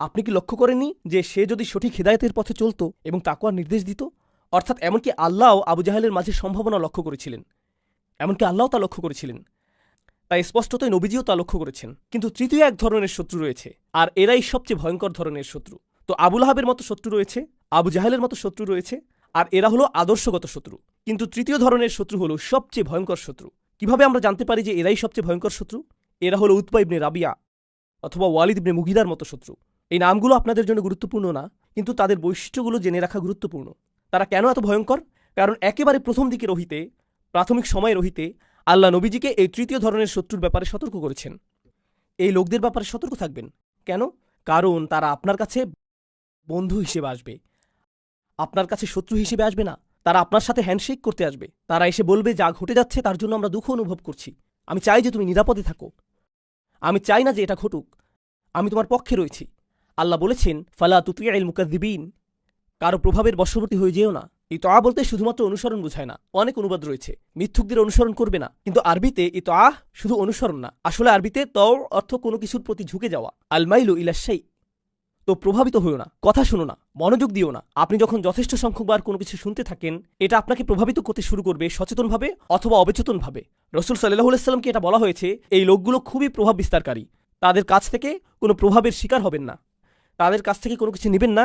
আপনি কি লক্ষ্য করেননি যে সে যদি সঠিক হেদায়েতের পথে চলত এবং তাকুয়ার নির্দেশ দিত? অর্থাৎ এমনকি আল্লাহও আবু জাহেলের মাঝে সম্ভাবনা লক্ষ্য করেছিলেন। এমনকি আল্লাহও তা লক্ষ্য করেছিলেন। তাই স্পষ্টতই নবীজিও তা লক্ষ্য করেছেন। কিন্তু তৃতীয় এক ধরনের শত্রু রয়েছে, আর এরাই সবচেয়ে ভয়ঙ্কর ধরনের শত্রু। তো আবুল আহাবের মতো শত্রু রয়েছে, আবু জাহেলের মতো শত্রু রয়েছে, আর এরা হলো আদর্শগত শত্রু। কিন্তু তৃতীয় ধরনের শত্রু হলো সবচেয়ে ভয়ঙ্কর শত্রু। কীভাবে আমরা জানতে পারি যে এরাই সবচেয়ে ভয়ঙ্কর শত্রু? এরা হলো উৎপা ইবনে রাবিয়া অথবা ওয়ালিদ ইবনে মুগিদার মতো শত্রু। এই নামগুলো আপনাদের জন্য গুরুত্বপূর্ণ না, কিন্তু তাদের বৈশিষ্ট্যগুলো জেনে রাখা গুরুত্বপূর্ণ। তারা কেন এত ভয়ঙ্কর? কারণ একেবারে প্রথম দিকে রহিতে, প্রাথমিক সময়ে রহিতে, আল্লাহ নবীজিকে এই তৃতীয় ধরনের শত্রুর ব্যাপারে সতর্ক করেছেন। এই লোকদের ব্যাপারে সতর্ক থাকবেন। কেন? কারণ তারা আপনার কাছে বন্ধু হিসেবে আসবে। আপনার কাছে শত্রু হিসেবে আসবে না। তারা আপনার সাথে হ্যান্ডশেক করতে আসবে। তারা এসে বলবে, যা ঘটে যাচ্ছে, তার জন্য আমরা দুঃখ অনুভব করছি। আমি চাই যে তুমি নিরাপদে থাকো। আমি চাই না যে এটা ঘটুক। আমি তোমার পক্ষে রয়েছি। আল্লাহ বলেছেন, ফালা তুতিয়াইল মুকাদ্দিবিন কারও প্রভাবের বশবর্তী হয়ে যেও না। এই তোয়া বলতে শুধুমাত্র অনুসরণ বোঝায় না, অনেক অনুবাদ রয়েছে। মিথ্যুকদের অনুসরণ করবে না, কিন্তু আরবিতে এই আহ শুধু অনুসরণ না, আসলে আরবিতে তর অর্থ কোনো কিছুর প্রতি ঝুঁকে যাওয়া। আলমাইলু ইলাশাই তো প্রভাবিত হইও না, কথা শুনো না, মনোযোগ দিও না। আপনি যখন যথেষ্ট সংখ্যকবার কোনো কিছু শুনতে থাকেন, এটা আপনাকে প্রভাবিত করতে শুরু করবে সচেতনভাবে অথবা অবচেতনভাবে। রসুল সাল্লাহ সাল্লামকে এটা বলা হয়েছে, এই লোকগুলো খুবই প্রভাব বিস্তারকারী। তাদের কাছ থেকে কোনো প্রভাবের শিকার হবেন না। তাদের কাছ থেকে কোনো কিছু নেবেন না।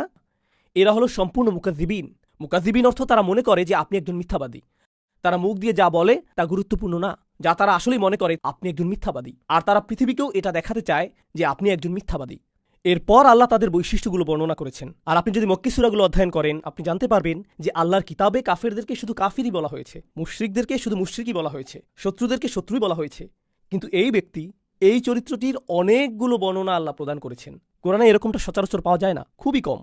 এরা হলো সম্পূর্ণ মুকাজিবিন মুকাজিবিন অর্থ তারা মনে করে যে আপনি একজন মিথ্যাবাদী। তারা মুখ দিয়ে যা বলে তা গুরুত্বপূর্ণ না, যা তারা আসলেই মনে করে আপনি একজন মিথ্যাবাদী। আর তারা পৃথিবীকেও এটা দেখাতে চায় যে আপনি একজন মিথ্যাবাদী। এরপর আল্লাহ তাদের বৈশিষ্ট্যগুলো বর্ণনা করেছেন। আর আপনি যদি মক্কি সুরাগুলো অধ্যয়ন করেন, আপনি জানতে পারবেন যে আল্লাহর কিতাবে কাফেরদেরকে শুধু কাফিরই বলা হয়েছে, মুশরিকদেরকে শুধু মুশরিকই বলা হয়েছে, শত্রুদেরকে শত্রুই বলা হয়েছে। কিন্তু এই ব্যক্তি এই চরিত্রটির অনেকগুলো বর্ণনা আল্লাহ প্রদান করেছেন। কোরআনে এরকমটা সচরাচর পাওয়া যায় না, খুবই কম।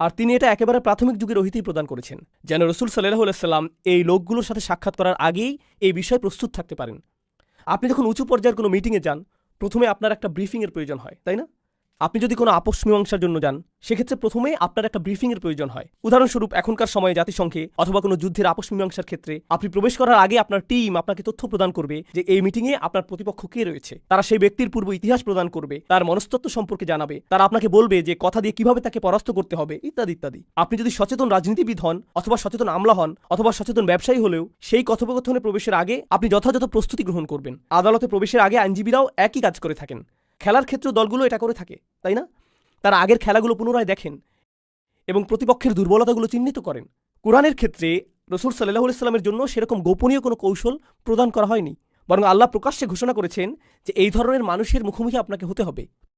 আর তিনি এটা একেবারে প্রাথমিক যুগের রহিতেই প্রদান করেছেন, যেন রসুল সাল্লাহ সাল্লাম এই লোকগুলোর সাথে সাক্ষাৎ করার আগেই এই বিষয়ে প্রস্তুত থাকতে পারেন। আপনি যখন উঁচু পর্যায়ের কোনো মিটিংয়ে যান, প্রথমে আপনার একটা ব্রিফিংয়ের প্রয়োজন হয়, তাই না? আপনি যদি কোনো আপোষ মীমাংসার জন্য যান, সেক্ষেত্রে প্রথমে আপনার একটা ব্রিফিংয়ের প্রয়োজন হয়। উদাহরণস্বরূপ, এখনকার সময়ে জাতিসংঘে অথবা কোনো যুদ্ধের আপোষ মীমাংসার ক্ষেত্রে আপনি প্রবেশ করার আগে আপনার টিম আপনাকে তথ্য প্রদান করবে যে এই মিটিংয়ে আপনার প্রতিপক্ষ কে রয়েছে। তারা সেই ব্যক্তির পূর্ব ইতিহাস প্রদান করবে, তার মনস্তত্ব সম্পর্কে জানাবে, তারা আপনাকে বলবে যে কথা দিয়ে কীভাবে তাকে পরাস্ত করতে হবে, ইত্যাদি ইত্যাদি। আপনি যদি সচেতন রাজনীতিবিদ হন অথবা সচেতন আমলা হন অথবা সচেতন ব্যবসায়ী হলেও, সেই কথোপকথনে প্রবেশের আগে আপনি যথাযথ প্রস্তুতি গ্রহণ করবেন। আদালতে প্রবেশের আগে আইনজীবীরাও একই কাজ করে থাকেন। খেলার ক্ষেত্রে দলগুলো এটা করে থাকে, তাই না? তারা আগের খেলাগুলো পুনরায় দেখেন এবং প্রতিপক্ষের দুর্বলতাগুলো চিহ্নিত করেন। কোরআনের ক্ষেত্রে রসুল সাল্লাহ ইসলামের জন্য সেরকম গোপনীয় কোনো কৌশল প্রদান করা হয়নি, বরং আল্লাহ প্রকাশ্যে ঘোষণা করেছেন যে এই ধরনের মানুষের মুখোমুখি আপনাকে হতে হবে।